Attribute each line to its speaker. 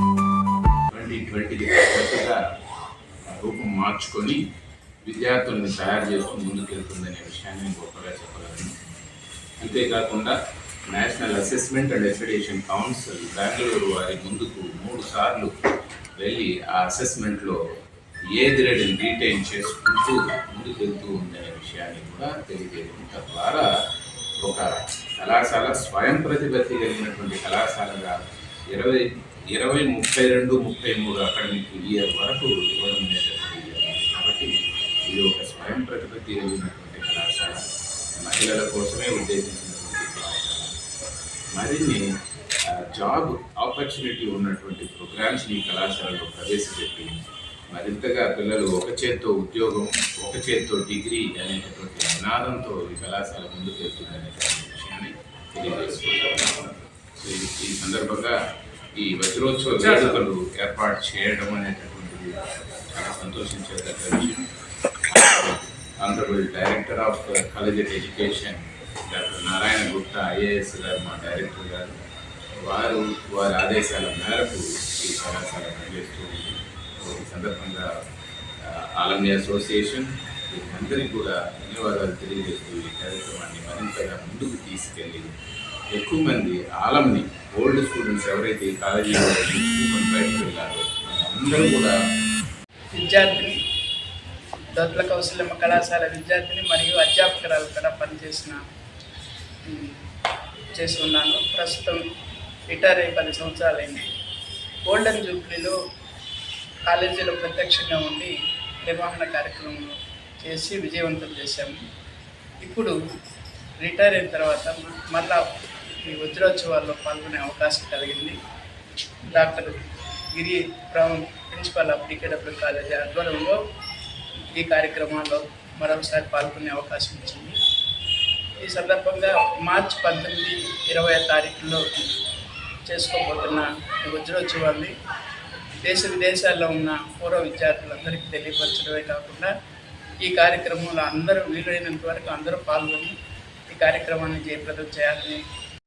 Speaker 1: ట్వంటీకి తగ్గట్టుగా రూపం మార్చుకొని విద్యార్థులను తయారు చేస్తూ ముందుకెళ్తుందనే విషయాన్ని గొప్పగా చెప్పగలను. అంతేకాకుండా national assessment and accreditation council Bengaluru వారి ముందుకు మూడు సార్లు వెళ్ళి ఆ అసెస్మెంట్లో ఏ గ్రేడ్ని రీటైన్ చేసుకుంటూ ముందుకెళ్తూ ఉందనే విషయాన్ని కూడా తెలియజేయడం తద్వారా ఒక కళాశాల స్వయం ప్రతిపత్తి కలిగినటువంటి కళాశాలగా ఇరవై ఇరవై ముప్పై రెండు ముప్పై మూడు అకాడమిక్ ఇయర్ వరకు ఇవ్వడం జరిగింది. కాబట్టి ఇది ఒక స్వయం ప్రతిపత్తి కలిగినటువంటి కళాశాల. మహిళల కోసమే ఉద్దేశించినటువంటి కళాశాల. మరిన్ని జాబ్ ఆపర్చునిటీ ఉన్నటువంటి ప్రోగ్రామ్స్ ఈ కళాశాలలో ప్రవేశపెట్టి మరింతగా పిల్లలు ఒక చేత్తో ఉద్యోగం ఒక చేత్తో డిగ్రీ అనేటటువంటి నినాదంతో ఈ కళాశాల ముందుకు వెళ్తుందనేటువంటి విషయాన్ని తెలియజేసుకుంటున్నాను. ఈ సందర్భంగా ఈ వజ్రోత్సవ వేడుకలు ఏర్పాటు చేయడం అనేటటువంటిది చాలా సంతోషించేదగ్గ విషయం. Honourable director of college education doctor Narayana Gupta IAS garu మా డైరెక్టర్ గారు వారు వారి ఆదేశాల మేరకు ఈ కళాశాల పనిచేస్తూ ఈ సందర్భంగా ఆలమీ అసోసియేషన్ అందరికీ కూడా ధన్యవాదాలు తెలియజేస్తూ ఈ కార్యక్రమాన్ని మరింతగా ముందుకు తీసుకెళ్ళి ఎక్కువ మంది ఆలంని ఓల్డ్ స్టూడెంట్స్ ఎవరైతే ఈ కాలేజీలో బయటకు వెళ్ళారో అందరూ కూడా
Speaker 2: విద్యార్థిని దొద్ల కౌశల్యమ్మ కళాశాల విద్యార్థిని మరియు అధ్యాపకురాలు కూడా పనిచేసిన చేస్తున్నాను. చేసి ఉన్నాను ప్రస్తుతం రిటైర్ అయ్యి పది సంవత్సరాలైంది. గోల్డెన్ జూబ్లీలో కాలేజీలో ప్రత్యక్షంగా ఉండి నిర్వహణ కార్యక్రమం చేసి విజయవంతం చేశాము. ఇప్పుడు రిటైర్ అయిన తర్వాత మళ్ళా ఈ వజ్రోత్సవాల్లో పాల్గొనే అవకాశం కలిగింది. Doctor Giri Brown principal of DKW college ఆధ్వర్యంలో ఈ కార్యక్రమాల్లో మరొకసారి పాల్గొనే అవకాశం ఇచ్చింది. ఈ సందర్భంగా మార్చి పంతొమ్మిది ఇరవై తారీఖుల్లో చేసుకోబోతున్న ఈ వజ్రోత్సవాన్ని దేశ విదేశాల్లో ఉన్న పూర్వ విద్యార్థులందరికీ తెలియపరచడమే కాకుండా ఈ కార్యక్రమంలో అందరూ వీలైనంత వరకు అందరూ పాల్గొని ఈ కార్యక్రమాన్ని జయప్రదం చేయాలని